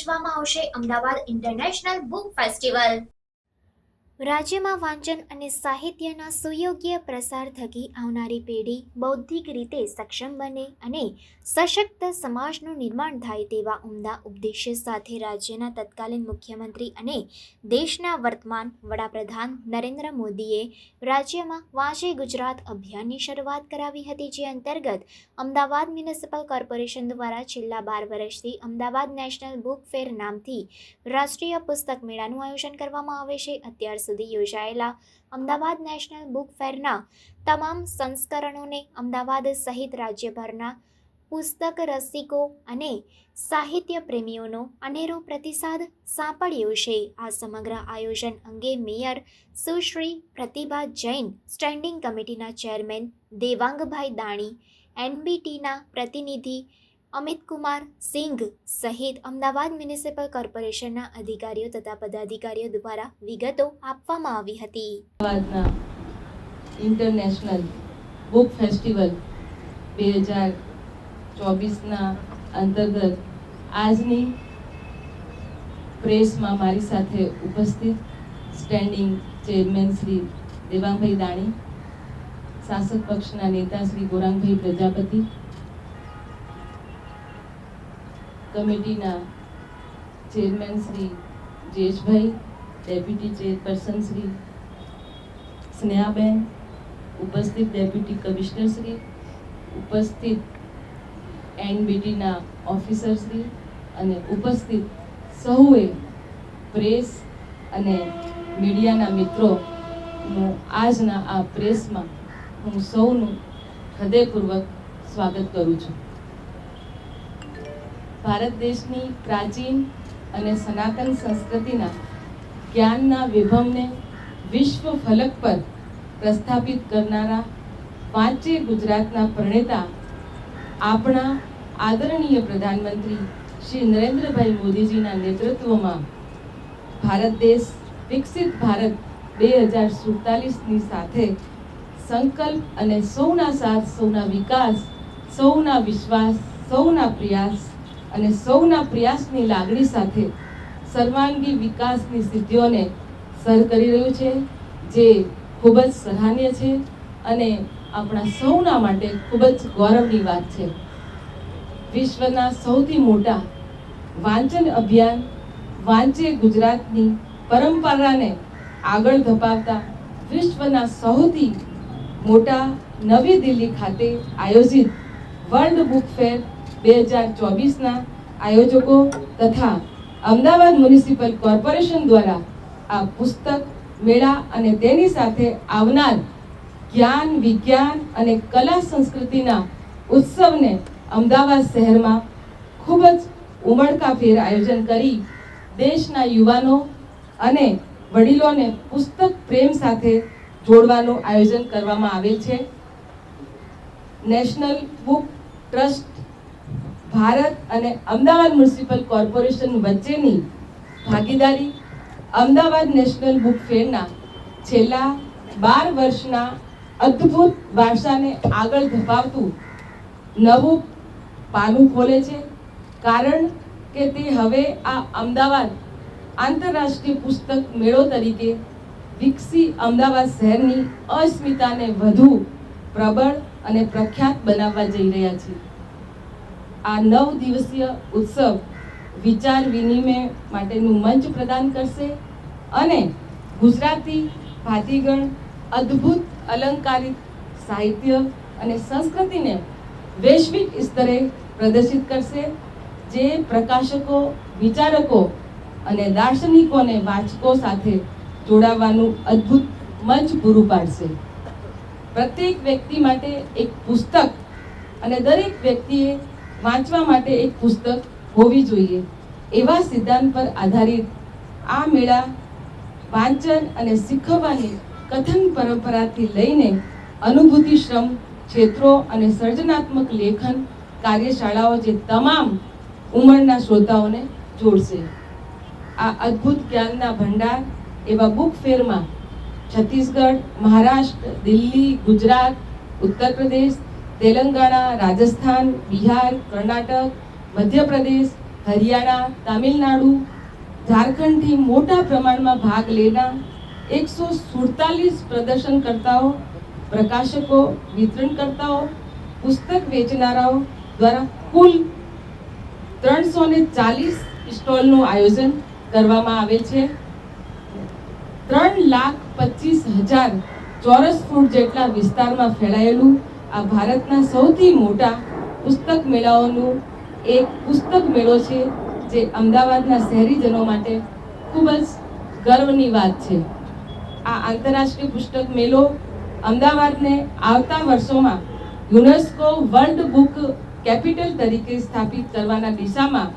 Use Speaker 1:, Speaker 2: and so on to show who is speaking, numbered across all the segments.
Speaker 1: યોજવામાં આવશે Ahmedabad international book festival. રાજ્યમાં વાંચન અને સાહિત્યના સુયોગ્ય પ્રસાર થકી આવનારી પેઢી બૌદ્ધિક રીતે સક્ષમ બને અને સશક્ત સમાજનું નિર્માણ થાય તેવા ઉમદા ઉદ્દેશ્ય સાથે રાજ્યના તત્કાલીન મુખ્યમંત્રી અને દેશના વર્તમાન વડાપ્રધાન નરેન્દ્ર મોદીએ રાજ્યમાં વાંચે ગુજરાત અભિયાનની શરૂઆત કરાવી હતી, જે અંતર્ગત અમદાવાદ મ્યુનિસિપલ કોર્પોરેશન દ્વારા છેલ્લા બાર વર્ષથી અમદાવાદ નેશનલ બુક ફેર નામથી રાષ્ટ્રીય પુસ્તક મેળાનું આયોજન કરવામાં આવે છે. અત્યાર સુધી યોજાયેલા અમદાવાદ નેશનલ બુક ફેરના તમામ સંસ્કરણોને અમદાવાદ સહિત રાજ્યભરના પુસ્તક રસિકો અને સાહિત્ય પ્રેમીઓનો અનેરો પ્રતિસાદ સાંપડ્યો છે. આ સમગ્ર આયોજન અંગે મેયર સુશ્રી પ્રતિભા જૈન, સ્ટેન્ડિંગ કમિટીના ચેરમેન દેવાંગભાઈ દાણી, એનબીટીના પ્રતિનિધિ અમિતકુમાર સિંઘ સહિત અમદાવાદ મ્યુનિસિપલ કોર્પોરેશનના અધિકારીઓ તથા પદાધિકારીઓ દ્વારા વિગતો આપવામાં આવી હતી.
Speaker 2: અમદાવાદના ઇન્ટરનેશનલ બુક ફેસ્ટિવલ બે હજાર ચોવીસના અંતર્ગત આજની પ્રેસમાં મારી સાથે ઉપસ્થિત સ્ટેન્ડિંગ ચેરમેન શ્રી દેવાંગભાઈ દાણી, શાસક પક્ષના નેતા શ્રી ગોરાંગભાઈ પ્રજાપતિ કમિટીના chairman Shri Jeshbhai deputy chairperson Shri Snehaben, ઉપસ્થિત ડેપ્યુટી કમિશનર શ્રી, ઉપસ્થિત એનબીટીના ઓફિસર શ્રી અને ઉપસ્થિત સૌએ પ્રેસ અને મીડિયાના મિત્રોનું આજના આ પ્રેસમાં હું સૌનું હૃદયપૂર્વક સ્વાગત કરું છું. ભારત દેશની પ્રાચીન અને સનાતન સંસ્કૃતિના જ્ઞાનના વિભવને વિશ્વ ફલક પર પ્રસ્થાપિત કરનારા પાંચે ગુજરાતના પ્રણેતા આપણા આદરણીય પ્રધાનમંત્રી શ્રી નરેન્દ્રભાઈ મોદીજીના નેતૃત્વમાં ભારત દેશ, વિકસિત ભારત બે હજાર સુડતાલીસની સાથે સંકલ્પ અને સૌના સાથ, સૌના વિકાસ, સૌના વિશ્વાસ, સૌના પ્રયાસ અને સૌના પ્રયાસની લાગણી સાથે સર્વાંગી વિકાસની સિદ્ધિઓને સર કરી રહ્યું છે, જે ખૂબ જ સરાહનીય છે અને આપણા સૌના માટે ખૂબ જ ગૌરવની વાત છે. વિશ્વના સૌથી મોટા વાંચન અભિયાન વાંચે ગુજરાતની પરંપરાને આગળ ધપાવતા વિશ્વના સૌથી મોટા નવી દિલ્હી ખાતે આયોજિત વર્લ્ડ બુક ફેર બે હજાર ચોવીસના આયોજકો તથા અમદાવાદ મ્યુનિસિપલ કોર્પોરેશન દ્વારા આ પુસ્તક મેળા અને તેની સાથે આવનાર જ્ઞાન, વિજ્ઞાન અને કલા સંસ્કૃતિના ઉત્સવને અમદાવાદ શહેરમાં ખૂબ જ ઉમળકાભેર આયોજન કરી દેશના યુવાનો અને વડીલોને પુસ્તક પ્રેમ સાથે જોડવાનું આયોજન કરવામાં આવેલ છે. નેશનલ બુક ટ્રસ્ટ ભારત અને અમદાવાદ મ્યુનિસિપલ કોર્પોરેશન વચ્ચેની ભાગીદારી અમદાવાદ નેશનલ બુક ફેરના છેલ્લા બાર વર્ષના અદ્ભુત વારસાને આગળ ધપાવતું નવું પાનું ખોલે છે. કારણ કે તે હવે આ અમદાવાદ આંતરરાષ્ટ્રીય પુસ્તક મેળો તરીકે વિકસી અમદાવાદ શહેરની અસ્મિતાને વધુ પ્રબળ અને પ્રખ્યાત બનાવવા જઈ રહ્યા છે. આ નવ દિવસીય ઉત્સવ વિચાર વિનિમય માટેનું મંચ પ્રદાન કરશે અને ગુજરાતી, ભાતીગણ, અદ્ભુત, અલંકારિત સાહિત્ય અને સંસ્કૃતિને વૈશ્વિક સ્તરે પ્રદર્શિત કરશે, જે પ્રકાશકો, વિચારકો અને દાર્શનિકોને વાચકો સાથે જોડાવાનું અદ્ભુત મંચ પૂરું પાડશે. પ્રત્યેક વ્યક્તિ માટે એક પુસ્તક અને દરેક વ્યક્તિએ વાંચવા માટે એક પુસ્તક હોવી જોઈએ. એવા સિદ્ધાંત પર આધારિત આ મેળા વાંચન અને શીખવવાની કથન પરંપરાથી લઈને અનુભૂતિ શ્રમ, ક્ષેત્રો અને સર્જનાત્મક લેખન કાર્યશાળાઓ જે તમામ ઉંમરના શ્રોતાઓને જોડશે. આ અદ્ભુત જ્ઞાનના ભંડાર એવા બુક ફેરમાં છત્તીસગઢ, મહારાષ્ટ્ર, દિલ્હી, ગુજરાત, ઉત્તર પ્રદેશ તેલંગાણા, રાજસ્થાન, બિહાર, કર્ણાટક, મધ્યપ્રદેશ, હરિયાણા, તામિલનાડુ, ઝારખંડથી મોટા પ્રમાણમાં ભાગ લેનાર એકસો સુડતાલીસ પ્રદર્શનકર્તાઓ, પ્રકાશકો, વિતરણકર્તાઓ, પુસ્તક વેચનારાઓ દ્વારા કુલ ત્રણસો ને ચાલીસ સ્ટોલનું આયોજન કરવામાં આવે છે. ત્રણ લાખ પચીસ હજાર ચોરસ ફૂટ જેટલા વિસ્તારમાં ફેલાયેલું આ ભારતના સૌથી મોટા પુસ્તક મેળાઓનું એક પુસ્તક મેળો છે, જે અમદાવાદના શહેરીજનો માટે ખૂબ જ ગર્વની વાત છે. આ આંતરરાષ્ટ્રીય પુસ્તક મેળો અમદાવાદને આવતા વર્ષોમાં યુનેસ્કો વર્લ્ડ બુક કેપિટલ તરીકે સ્થાપિત કરવાના દિશામાં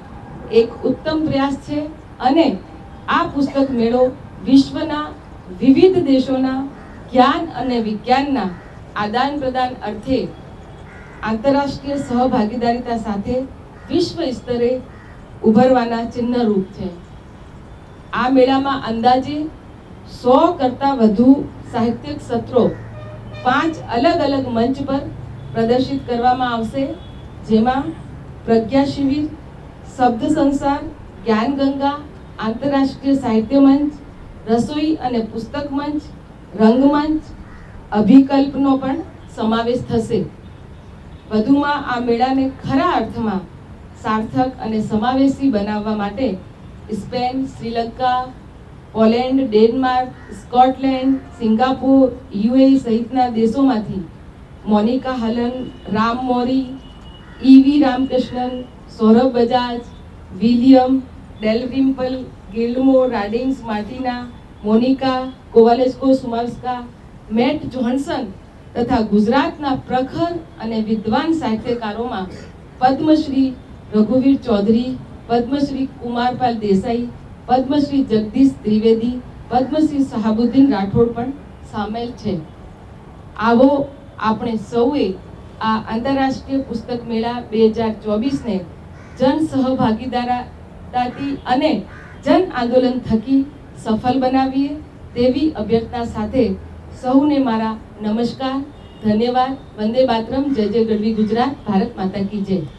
Speaker 2: એક ઉત્તમ પ્રયાસ છે અને આ પુસ્તક મેળો વિશ્વના વિવિધ દેશોના જ્ઞાન અને વિજ્ઞાનના આદાન પ્રદાન અર્થે આંતરરાષ્ટ્રીય સહભાગીદારીતા સાથે વિશ્વ સ્તરે ઉભરવાના ચિહ્નરૂપ છે. આ મેળામાં અંદાજે સો કરતાં વધુ સાહિત્યિક સત્રો પાંચ અલગ અલગ મંચ પર પ્રદર્શિત કરવામાં આવશે, જેમાં પ્રજ્ઞા શિબિર, શબ્દ સંસાર જ્ઞાન ગંગા આંતરરાષ્ટ્રીય સાહિત્ય મંચ, રસોઈ અને પુસ્તક મંચ રંગમંચ અભિકલ્પનો પણ સમાવેશ થશે. વધુમાં આ મેળાને ખરા અર્થમાં સાર્થક અને સમાવેશી બનાવવા માટે Spain, Sri Lanka, Poland, Denmark, Scotland, Singapore UAE સહિતના દેશોમાંથી Monika Halan, Ram Mori E V Ramakrishnan, Saurabh Bajaj, William, Dalrymple ગિલ્મો રાડિંગ્સ, Martina, Monica, કોવાલેસ્કો સુમાસ્કા Matt Johnson તથા ગુજરાતના પ્રખર અને વિદ્વાન સાહિત્યકારોમાં પદ્મશ્રી રઘુવીર ચૌધરી, પદ્મશ્રી કુમારપાલ દેસાઈ, પદ્મશ્રી જગદીશ ત્રિવેદી, પદ્મશ્રી શહાબુદ્દીન રાઠોડ પણ સામેલ છે. આવો આપણે સૌએ આ આંતરરાષ્ટ્રીય પુસ્તક મેળા બે હજાર ચોવીસને જન સહભાગીદારતાથી અને જન આંદોલન થકી સફળ બનાવીએ તેવી અભ્યર્થના સાથે સૌને મારા નમસ્કાર ધન્યવાદ વંદે માતરમ જય જય ગઢવી ગુજરાત ભારત માતા કી જય.